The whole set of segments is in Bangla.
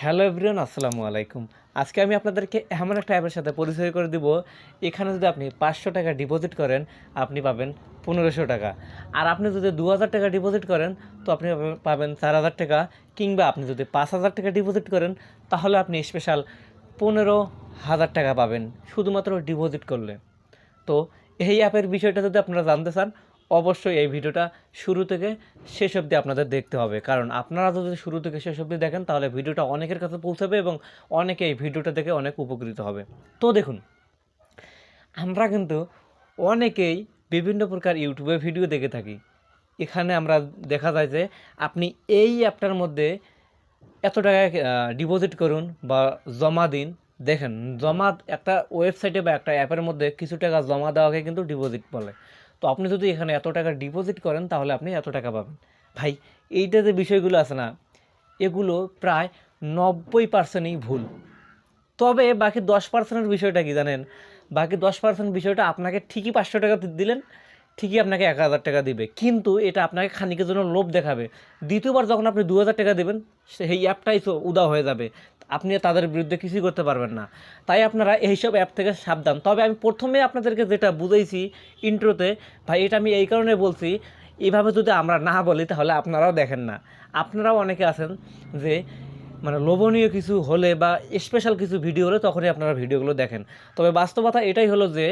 হ্যালো এভরিওয়ান, আসসালামু আলাইকুম। আজকে আমি আপনাদেরকে এমন একটা অ্যাপের সাথে পরিচয় করে দিব, এখানে যদি আপনি পাঁচশো টাকা ডিপোজিট করেন, আপনি পাবেন পনেরোশো টাকা। আর আপনি যদি দু হাজার টাকা ডিপোজিট করেন, তো আপনি পাবেন চার হাজার টাকা, কিংবা আপনি যদি পাঁচ হাজার টাকা ডিপোজিট করেন, তাহলে আপনি স্পেশাল পনেরো হাজার টাকা পাবেন, শুধুমাত্র ডিপোজিট করলে। তো এই অ্যাপের বিষয়টা যদি আপনারা জানতে চান অবশ্যই এই ভিডিওটা শুরু থেকে শেষ অবধি আপনাদের দেখতে হবে। কারণ আপনারা যদি শুরু থেকে শেষ অবধি দেখেন, তাহলে ভিডিওটা অনেকের কাছে পৌঁছাবে এবং অনেকে এই ভিডিওটা দেখে অনেক উপকৃত হবে। তো দেখুন, আমরা কিন্তু অনেকেই বিভিন্ন প্রকার ইউটিউবে ভিডিও দেখে থাকি। এখানে আমরা দেখা যায় যে আপনি এই অ্যাপটার মধ্যে এত টাকা ডিপোজিট করুন বা জমা দিন। দেখেন, জমা একটা ওয়েবসাইটে বা একটা অ্যাপের মধ্যে কিছু টাকা জমা দেওয়াকে কিন্তু ডিপোজিট বলে। তো আপনি যদি এখানে এত টাকা ডিপোজিট করেন, তাহলে আপনি এত টাকা পাবেন। ভাই এইটা যে বিষয়গুলো আছে না, এগুলো প্রায় নব্বই পার্সেন্টই ভুল। তবে বাকি দশ পার্সেন্টের বিষয়টা কি জানেন? বাকি দশ পার্সেন্ট বিষয়টা আপনাকে ঠিকই পাঁচশো টাকা দিলেন, ঠিকই আপনাকে এক হাজার টাকা দিবে। কিন্তু এটা আপনাকে খানিকের জন্য লোভ দেখাবে। দ্বিতীয়বার যখন আপনি দু হাজার টাকা দেবেন সেই অ্যাপটাই তো উদাও হয়ে যাবে। আপনি তাদের বিরুদ্ধে কিছুই করতে পারবেন না। তাই আপনারা এইসব অ্যাপ থেকে সাবধান। তবে আমি প্রথমে আপনাদেরকে যেটা বুঝাইছি ইন্ট্রোতে ভাই, এটা আমি এই কারণে বলছি, এভাবে যদি আমরা না বলি, তাহলে আপনারাও দেখেন না। আপনারাও অনেকে আছেন যে মানে লোভনীয় কিছু হলে বা স্পেশাল কিছু ভিডিও হলে তখনই আপনারা ভিডিওগুলো দেখেন। তবে বাস্তবতা এটাই হলো যে,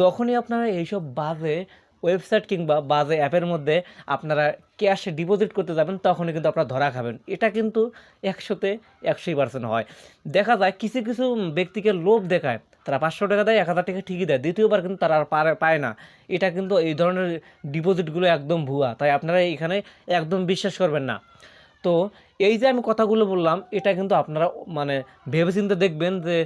যখনই আপনারা এইসব বাজে ওয়েবসাইট কিংবা বাজে অ্যাপের মধ্যে আপনারা ক্যাশে ডিপোজিট করতে যাবেন, তখনই কিন্তু আপনারা ধরা খাবেন। এটা কিন্তু একশোতে একশোই পার্সেন্ট হয়। দেখা যায় কিছু কিছু ব্যক্তিকে লোভ দেখায়, তারা পাঁচশো টাকা দেয়, এক হাজার টাকা ঠিকই দেয়, দ্বিতীয়বার কিন্তু তারা আর পায় না। এটা কিন্তু এই ধরনের ডিপোজিটগুলো একদম ভুয়া, তাই আপনারা এখানে একদম বিশ্বাস করবেন না। তো এই যে আমি কথাগুলো বললাম, এটা কিন্তু আপনারা মানে ভেবেচিন্তে দেখবেন যে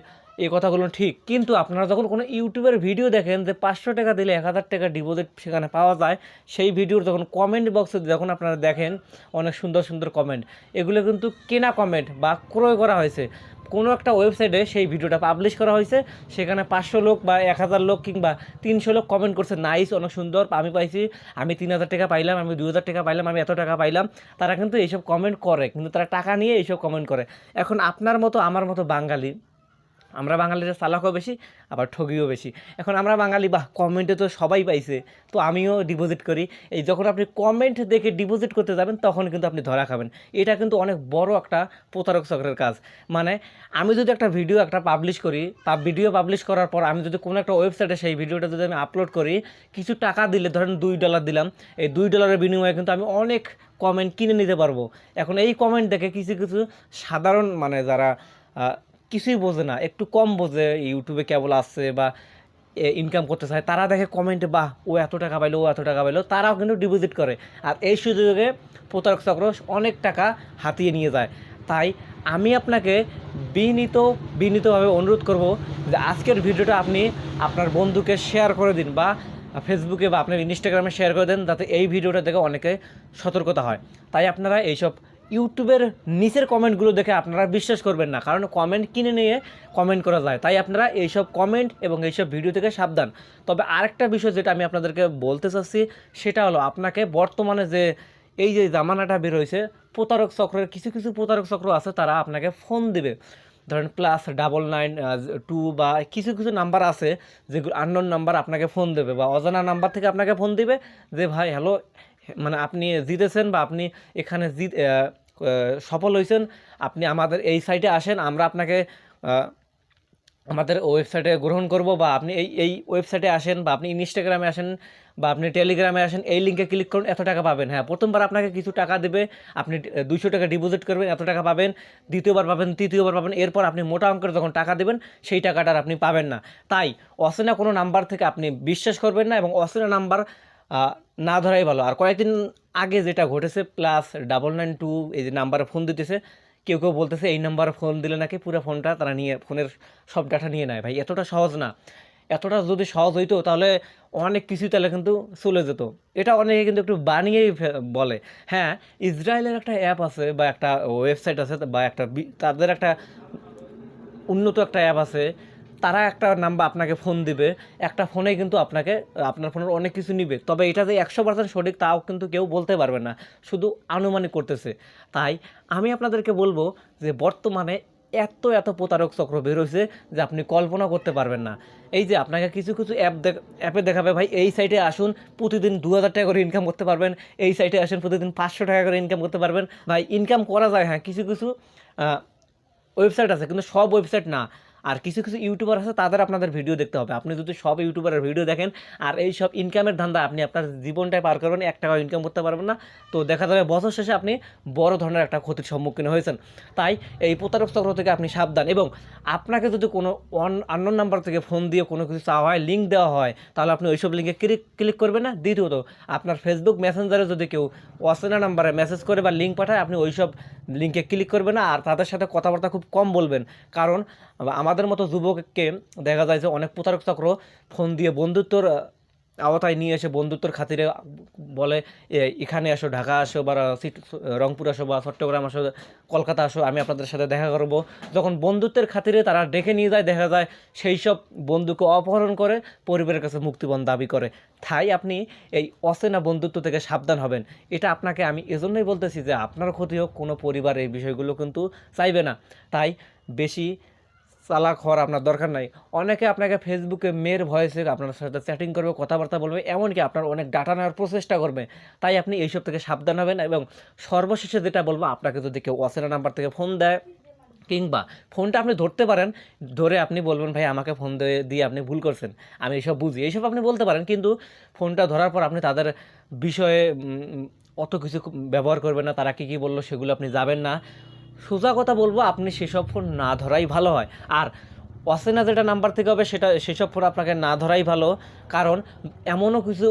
এই কথাগুলো ঠিক। কিন্তু আপনারা যখন কোনো ইউটিউবের ভিডিও দেখেন যে পাঁচশো টাকা দিলে এক হাজার টাকা ডিপোজিট সেখানে পাওয়া যায়, সেই ভিডিওর যখন কমেন্ট বক্সে যখন আপনারা দেখেন, অনেক সুন্দর সুন্দর কমেন্ট এগুলো কিন্তু কেনা কমেন্ট বা ক্রয় করা হয়েছে। কোনো একটা ওয়েবসাইটে সেই ভিডিওটা পাবলিশ করা হয়েছে, সেখানে পাঁচশো লোক বা এক হাজার লোক কিংবা তিনশো লোক কমেন্ট করছে নাইস অনেক সুন্দর, আমি পাইছি, আমি তিন হাজার টাকা পাইলাম, আমি দু হাজার টাকা পাইলাম, আমি এত টাকা পাইলাম। তারা কিন্তু এইসব কমেন্ট করে, কিন্তু তারা টাকা নিয়ে এইসব কমেন্ট করে। এখন আপনার মতো, আমার মতো বাঙালি আমরা বাঙালিরা চালাকও বেশি, আবার ঠগিও বেশি। এখন আমরা বাঙালি, বাহ কমেন্টে তো সবাই পাইছে। তো আমিও ডিপোজিট করি। এই যখন আপনি কমেন্ট দেখে ডিপোজিট করতে যাবেন, তখন কিন্তু আপনি ধরা খাবেন। এটা কিন্তু অনেক বড় একটা প্রতারক চক্রের কাজ। মানে আমি যদি একটা ভিডিও একটা পাবলিশ করি, তা ভিডিও পাবলিশ করার পর আমি যদি কোনো একটা ওয়েবসাইটে সেই ভিডিওটা যদি আমি আপলোড করি, কিছু টাকা দিলে, ধরেন দুই ডলার দিলাম, এই দুই ডলারের বিনিময়ে কিন্তু আমি অনেক কমেন্ট কিনে নিতে পারব। এখন এই কমেন্ট দেখে কিছু কিছু সাধারণ মানে যারা কিছুই বোঝে না। একটু কম বোঝে ইউটিউবে কেবল আসছে বা ইনকাম করতে চায় তারা দেখে কমেন্টে বাহ, ও এত টাকা পাইলো, ও এত টাকা পাইলো। তারাও কিন্তু ডিপোজিট করে। আর এই সুযোগে প্রতারক চক্র অনেক টাকা হাতিয়ে নিয়ে যায়। তাই আমি আপনাকে বিনীত, বিনীতভাবে অনুরোধ করব যে আজকের ভিডিওটা আপনি আপনার বন্ধুকে শেয়ার করে দিন বা ফেসবুকে বা আপনার ইনস্টাগ্রামে শেয়ার করে দেন, যাতে এই ভিডিওটা দেখে অনেকে সতর্কতা হয়। তাই আপনারা এইসব ইউটিউবের নিচের কমেন্টগুলো দেখে আপনারা বিশ্বাস করবেন না, কারণ কমেন্ট কিনে নিয়ে কমেন্ট করা যায়। তাই আপনারা এইসব কমেন্ট এবং এইসব ভিডিও থেকে সাবধান। তবে আরেকটা বিষয় যেটা আমি আপনাদেরকে বলতে চাচ্ছি, সেটা হলো আপনাকে বর্তমানে যে, এই যে জামানাটা বের হয়েছে, প্রতারক চক্রের কিছু কিছু প্রতারক চক্র আছে, তারা আপনাকে ফোন দিবে। ধরেন প্লাস ডাবল নাইন টু বা কিছু কিছু নাম্বার আছে, যেগুলো আননোন নাম্বার আপনাকে ফোন দেবে বা অজানা নাম্বার থেকে আপনাকে ফোন দিবে যে, ভাই হ্যালো মানে আপনি জিতেছেন বা আপনি এখানে জিত সফল হয়েছেন, আপনি আমাদের এই সাইটে আসেন, আমরা আপনাকে আমাদের ওয়েবসাইটে গ্রহণ করব বা আপনি এই এই ওয়েবসাইটে আসেন বা আপনি ইনস্টাগ্রামে আসেন বা আপনি টেলিগ্রামে আসেন, এই লিঙ্কে ক্লিক করুন, এত টাকা পাবেন। হ্যাঁ প্রথমবার আপনাকে কিছু টাকা দেবে, আপনি দুইশো টাকা ডিপোজিট করবেন, এত টাকা পাবেন, দ্বিতীয়বার পাবেন, তৃতীয়বার পাবেন, এরপর আপনি মোটা অঙ্কের যখন টাকা দেবেন, সেই টাকাটা আর আপনি পাবেন না। তাই অচেনা কোনো নাম্বার থেকে আপনি বিশ্বাস করবেন না এবং অচেনা নাম্বার না ধরাই ভালো। আর কয়েকদিন আগে যেটা ঘটেছে প্লাস ডাবল নাইন টু এই যে নাম্বারে ফোন দিতেছে, কেউ কেউ বলতেছে, এই নাম্বারে ফোন দিলে নাকি পুরো ফোনটা তারা নিয়ে ফোনের সব ডাটা নিয়ে নেয়। ভাই, এতটা সহজ না। এতটা যদি সহজ হইতো, তাহলে অনেক কিছু তাহলে কিন্তু চলে যেত। এটা অনেকে কিন্তু একটু বানিয়েই বলে। হ্যাঁ ইসরায়েলের একটা অ্যাপ আছে বা একটা ওয়েবসাইট আছে বা একটা তাদের একটা উন্নত একটা অ্যাপ আছে তারা একটা নাম্বার আপনাকে ফোন দিবে। একটা ফোনে কিন্তু আপনাকে, আপনার ফোনের অনেক কিছু নিবে। তবে এটা যে একশো পার্সেন্ট সঠিক তাও কিন্তু কেউ বলতে পারবে না। শুধু আনুমানিক করতেছে। তাই আমি আপনাদেরকে বলব যে বর্তমানে এত এত প্রতারক চক্র বেরোছে যে আপনি কল্পনা করতে পারবেন না। এই যে আপনাকে কিছু কিছু অ্যাপ অ্যাপে দেখাবে, ভাই, এই সাইটে আসুন, প্রতিদিন দু হাজার টাকা করে ইনকাম করতে পারবেন। এই সাইটে আসেন, প্রতিদিন পাঁচশো টাকা করে ইনকাম করতে পারবেন। ভাই ইনকাম করা যায় হ্যাঁ কিছু কিছু ওয়েবসাইট আছে, কিন্তু সব ওয়েবসাইট না। আর কিছু কিছু ইউটিউবার আছে, তাদের আপনাদের ভিডিও দেখতে হবে। আপনি যদি সব ইউটিউবারের ভিডিও দেখেন, আর এই সব ইনকামের ধান্দা আপনি আপনার জীবনটাই পার করবেন, এক টাকা ইনকাম করতে পারবেন না। তো দেখা যাবে বছর শেষে আপনি বড় ধরনের একটা ক্ষতির সম্মুখীন হয়েছেন। তাই এই প্রতারক চক্র থেকে আপনি সাবধান এবং আপনাকে যদি কোনো অন আননোন নাম্বার থেকে ফোন দিয়ে কোনো কিছু চাওয়া হয় লিঙ্ক দেওয়া হয়, তাহলে আপনি ওইসব লিঙ্কে ক্লিক ক্লিক করবেন না। দ্বিতীয়ত, আপনার ফেসবুক মেসেঞ্জারে যদি কেউ অচেনা নাম্বারে মেসেজ করে বা লিঙ্ক পাঠায়, আপনি ওইসব লিঙ্কে ক্লিক করবেন না, আর তাদের সাথে কথাবার্তা খুব কম বলবেন। কারণ, আমাদের মতো যুবককে দেখা যায় যে অনেক প্রতারক চক্র ফোন দিয়ে বন্ধুত্বর আওতায় নিয়ে এসে বন্ধুত্বর খাতিরে বলে এখানে আসো, ঢাকা আসো বা রংপুর আসো বা চট্টগ্রাম আসো, কলকাতা আসো, আমি আপনাদের সাথে দেখা করব। যখন বন্ধুত্বের খাতিরে তারা ডেকে নিয়ে যায়, দেখা যায় সেই সব বন্ধুকে অপহরণ করে, পরিবারের কাছে মুক্তিপণ দাবি করে। তাই আপনি এই অচেনা বন্ধুত্ব থেকে সাবধান হবেন। এটা আপনাকে আমি এজন্যই বলতেছি যে আপনার ক্ষতি হোক, কোনো পরিবার এই বিষয়গুলো কিন্তু চাইবে না। তাই বেশি চালাক হওয়ার আপনার দরকার নাই। অনেকে আপনাকে ফেসবুকে মেয়ের ভয়েসে আপনার সাথে চ্যাটিং করবে, কথাবার্তা বলবে, এমনকি আপনার অনেক ডাটা নেওয়ার প্রচেষ্টা করবে। তাই আপনি এইসব থেকে সাবধান হবেন এবং সর্বশেষে যেটা বলব, আপনাকে যদি কেউ অচেনা নাম্বার থেকে ফোন দেয় কিংবা ফোনটা আপনি ধরতে পারেন, ধরে আপনি বলবেন, ভাই, আমাকে ফোন দিয়ে দিয়ে আপনি ভুল করছেন। আমি এইসব বুঝি। এইসব আপনি বলতে পারেন, কিন্তু ফোনটা ধরার পর আপনি তাদের বিষয়ে অত কিছু ব্যবহার করবেন না, তারা কী কী বলল সেগুলো আপনি যাবেন না। সোজা কথা বলব আপনি সেসব ফোন না ধরাই ভালো হয়। আর অচেনা যেটা নাম্বার থেকে হবে, সেটা সেসব ফোন আপনাকে না ধরাই ভালো। কারণ এমনও কিছু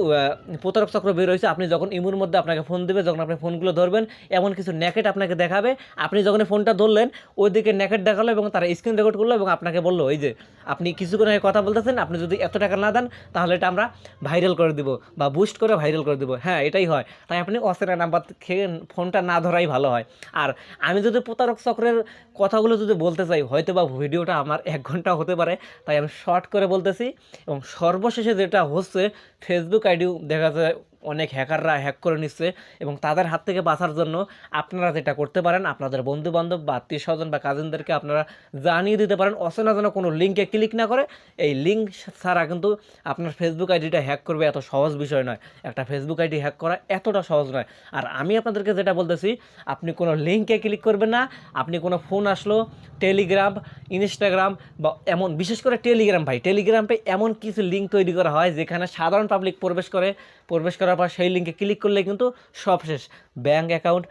প্রতারক চক্র বের হয়েছে, আপনি যখন ইমুর মধ্যে আপনাকে ফোন দেবে, যখন আপনি ফোনগুলো ধরবেন, এমন কিছু ন্যাকেট আপনাকে দেখাবে। আপনি যখন ফোনটা ধরলেন, ওইদিকে ন্যাকেট দেখাল এবং তারা স্ক্রিন রেকর্ড করল এবং আপনাকে বলল, এই যে, আপনি কিছুক্ষণ আগে কথা বলতেছেন, আপনি যদি এত টাকা না দেন, তাহলে এটা আমরা ভাইরাল করে দিব বা বুস্ট করে ভাইরাল করে দিব। হ্যাঁ এটাই হয়। তাই আপনি অচেনা নাম্বার খেয়ে ফোনটা না ধরাই ভালো হয়। আর আমি যদি প্রতারক চক্রের কথাগুলো যদি বলতে চাই হয়তো বা ভিডিওটা আমার এক ঘণ্টা হতে পারে, তাই আমি শর্ট করে বলতেছি এবং সর্বশেষে যেটা হচ্ছে ফেসবুক আইডিও দেখা যায় অনেক হ্যাকাররা হ্যাক করে নিচ্ছে এবং তাদের হাত থেকে বাঁচার জন্য আপনারা যেটা করতে পারেন, আপনাদের বন্ধু বান্ধব বা আত্মীয় স্বজন বা কাজিনদেরকে আপনারা জানিয়ে দিতে পারেন। অচেনা যেন কোনো লিঙ্কে ক্লিক না করে, এই লিঙ্ক ছাড়া কিন্তু আপনার ফেসবুক আইডিটা হ্যাক করবে এত সহজ বিষয় নয়। একটা ফেসবুক আইডি হ্যাক করা এতটা সহজ নয়। আর আমি আপনাদেরকে যেটা বলতেছি, আপনি কোনো লিঙ্কে ক্লিক করবেন না, আপনি কোনো ফোন আসলো টেলিগ্রাম ইনস্টাগ্রাম বা এমন, বিশেষ করে টেলিগ্রাম ভাই টেলিগ্রামে এমন কিছু লিঙ্ক তৈরি করা হয় যেখানে সাধারণ পাবলিক প্রবেশ করে, প্রবেশ করার পর সেই লিঙ্কে ক্লিক করলে কিন্তু সব শেষ। ব্যাঙ্ক অ্যাকাউন্ট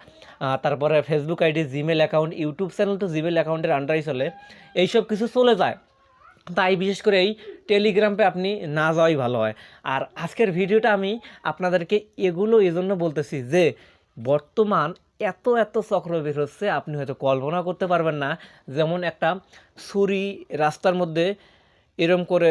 তারপরে Facebook ID Gmail account YouTube channel তো জিমেল অ্যাকাউন্টের আন্ডারই চলে। এইসব কিছু চলে যায়। তাই বিশেষ করে এই টেলিগ্রামে আপনি না যাওয়াই ভালো হয়। আর আজকের ভিডিওটা আমি আপনাদেরকে এগুলো এজন্য বলতেছি যে, বর্তমান এত এত চক্র বের হচ্ছে, আপনি হয়তো কল্পনা করতে পারবেন না। যেমন একটা ছুরি রাস্তার মধ্যে এরকম করে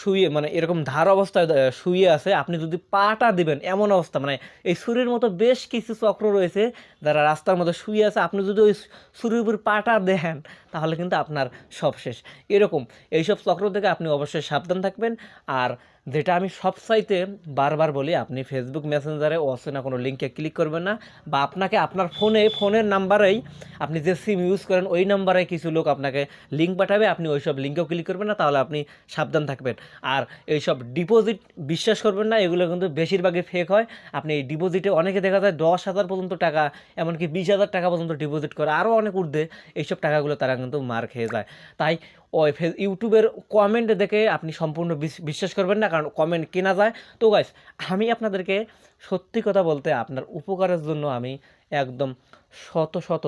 শুয়ে মানে এরকম ধার অবস্থায় শুয়ে আছে, আপনি যদি পাটা দিবেন এমন অবস্থা মানে এই ছুরির মতো বেশ কিছু চক্র রয়েছে যারা রাস্তার মধ্যে শুয়ে আছে, আপনি যদি ওই ছুরির উপর পাটা দেন, তাহলে কিন্তু আপনার সব শেষ। এরকম, এইসব চক্র থেকে আপনি অবশ্যই সাবধান থাকবেন। আর যেটা আমি সবসাইতে বারবার বলি, আপনি ফেসবুক মেসেঞ্জারে অচেনা কোনো লিঙ্কে ক্লিক করবেন না বা আপনাকে আপনার ফোনে ফোনের নাম্বারেই আপনি যে সিম ইউজ করেন, ওই নাম্বারে কিছু লোক আপনাকে লিঙ্ক পাঠাবে, আপনি ওই সব লিঙ্কেও ক্লিক করবেন না, তাহলে আপনি সাবধান থাকবেন। আর এই সব ডিপোজিট বিশ্বাস করবেন না, এগুলো কিন্তু বেশিরভাগই ফেক হয়। আপনি এই ডিপোজিটে অনেকে দেখা যায় দশ হাজার পর্যন্ত টাকা, এমনকি বিশ হাজার টাকা পর্যন্ত ডিপোজিট করে আরও অনেক ঊর্ধ্বে এইসব টাকাগুলো তারা কিন্তু মার খেয়ে যায়। তাই ওই ইউটিউবের কমেন্ট দেখে আপনি সম্পূর্ণ বিশ- বিশ্বাস করবেন না, কারণ কমেন্ট কেনা যায়। তো গাইস আমি আপনাদেরকে সত্যি কথা বলতে আপনার উপকারের জন্য আমি একদম শত শত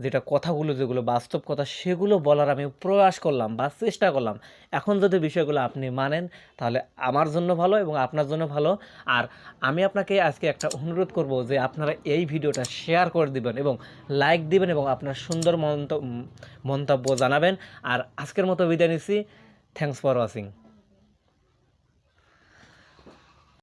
যেটা কথাগুলো, যেগুলো বাস্তব কথা, সেগুলো বলার আমি প্রয়াস করলাম বা চেষ্টা করলাম। এখন যদি বিষয়গুলো আপনি মানেন, তাহলে আমার জন্য ভালো এবং আপনার জন্য ভালো। আর আমি আপনাকে আজকে একটা অনুরোধ করব যে আপনারা এই ভিডিওটা শেয়ার করে দিবেন এবং লাইক দিবেন এবং আপনার সুন্দর মন্ত- মন্তব্য জানাবেন। আর আজকের মতো বিদায় নিচ্ছি। Thanks for watching